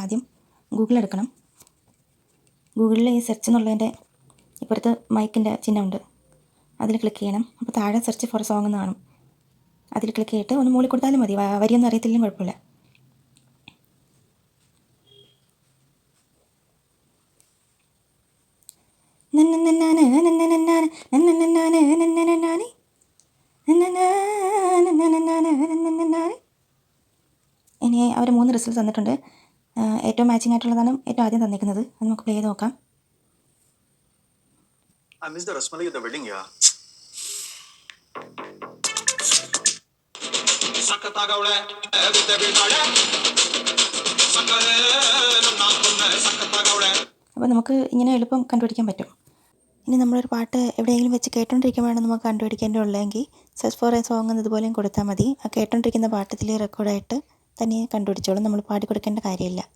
ആദ്യം ഗൂഗിൾ എടുക്കണം ഗൂഗിളിൽ ഈ സെർച്ച് എന്നുള്ളതിന്റെ ഇപ്പുറത്ത് മൈക്കിന്റെ ചിഹ്നമുണ്ട് അതിൽ ക്ലിക്ക് ചെയ്യണം അപ്പോൾ താഴെ സെർച്ച് ഫോർ സോങ് എന്ന് കാണും അതിൽ ക്ലിക്ക് ചെയ്തിട്ട് ഒന്ന് മൂളി കൊടുത്താലും മതി വരിയൊന്നും അറിയത്തില്ലെങ്കിൽ കുഴപ്പമില്ല. ഇനി അവർ മൂന്ന് റിസൾട്ട് തന്നിട്ടുണ്ട് ഏറ്റവും മാച്ചിങ് ആയിട്ടുള്ളതാണ് ഏറ്റവും ആദ്യം തന്നിരിക്കുന്നത്. അത് നമുക്ക് പ്ലേ ചെയ്ത് നോക്കാം. I miss the rasmalai at the wedding, yeah. സക്കത്താകവളെ ഏതിന്റെ വീടാളെ അപ്പോൾ നമുക്ക് ഇങ്ങനെ എളുപ്പം കണ്ടുപിടിക്കാൻ പറ്റും. ഇനി നമ്മളൊരു പാട്ട് എവിടെയെങ്കിലും വെച്ച് കേട്ടോണ്ടിരിക്കുമ്പോഴാണ് നമുക്ക് കണ്ടുപിടിക്കേണ്ട ഉള്ളതെങ്കിൽ സെസ് ഫോർ എ സോങ് എന്നതുപോലെയും കൊടുത്താൽ മതി. ആ കേട്ടോണ്ടിരിക്കുന്ന പാട്ടത്തിൽ റെക്കോർഡായിട്ട് തന്നെ കണ്ടുപിടിച്ചോളും. നമ്മൾ പാടി കൊടുക്കേണ്ട കാര്യമില്ല.